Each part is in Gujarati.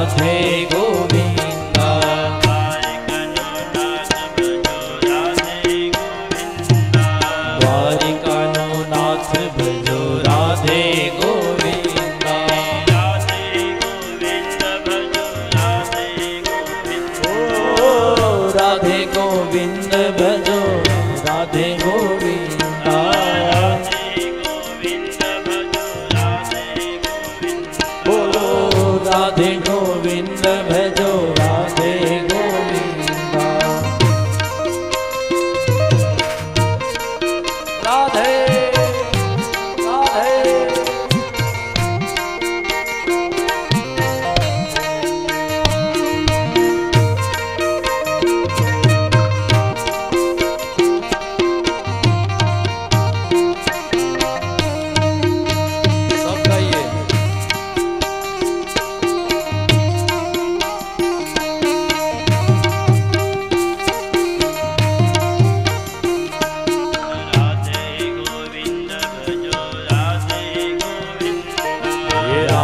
રાધે ગોવિંદા ભજો રાધે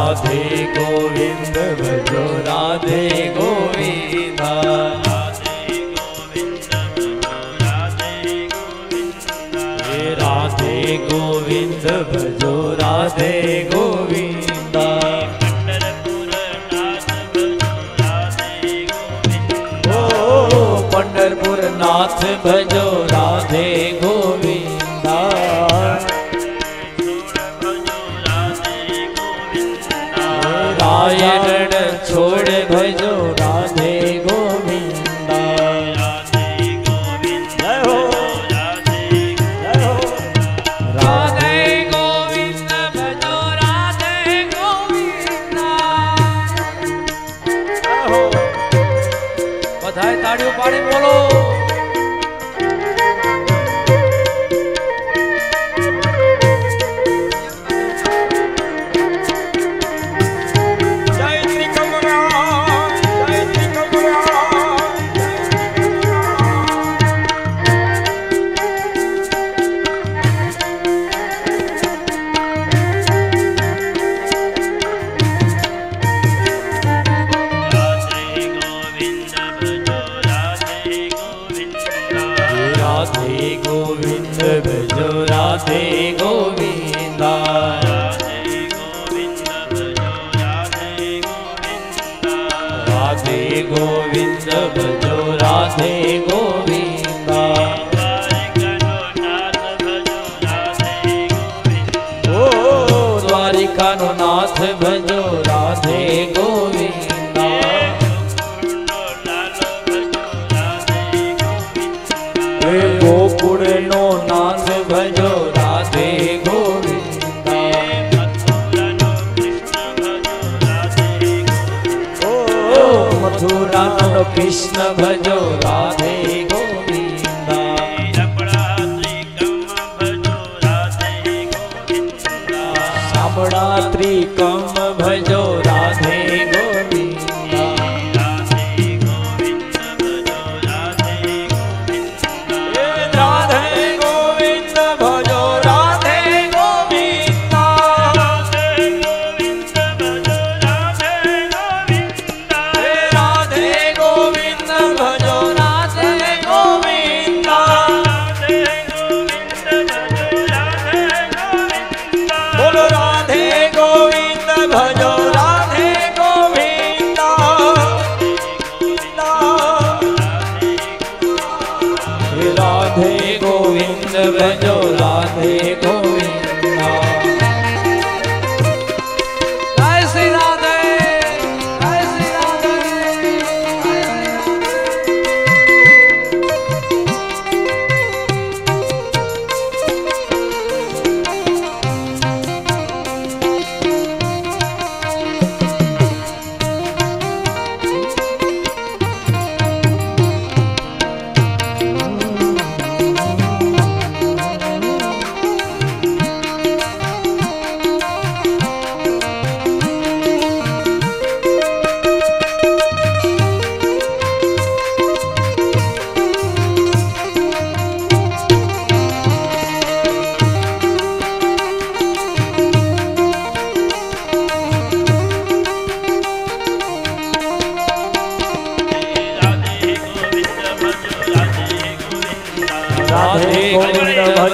રાધે ગોવિંદ ભજો રાધે ગોવિંદ રાધે ગોવિંદ ભજો રાધે ગોવિંદ પંડરપુર નાથ ભજો રાધે ગો ભજો રાધે ગોવિંદા. હો તાળીઓ પાડી બોલો. ભજો રાધે ગોવિંદા રાધે ગોવિંદ ભજો રાધે ગોવિંદા દ્વારિકાનો નાથ ભજો રાધે ગોવિંદા ગોકુળનો નાથ મથુરાનો કૃષ્ણ ભજો રાધે ગોવિંદા. સાંભળા ત્રિકમ ભજો राधे गोविंद भजो राधे गोविंद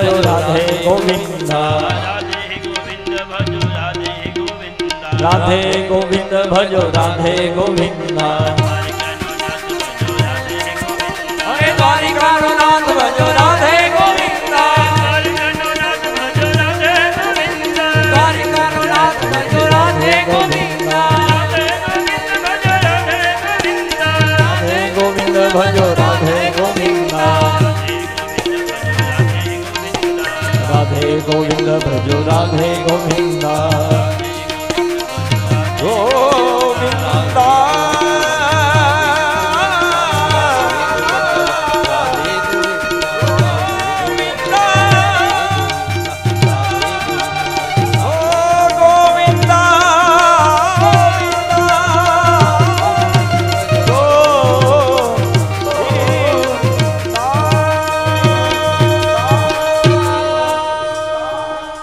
ભજો રાધે ગોવિંદ. રાધે ગોવિંદ ભજો રાધે ગોવિંદ. હે દ્વારિકાનો નાથ ભજો રાધે ગોવિંદ. દ્વારિકાનો નાથ ભજો રાધે ગોવિંદ. રાધે ગોવિંદ ભજો રાધે ગોવિંદ. રાધે ગોવિંદ ભજો રાધે ગોવિંદા.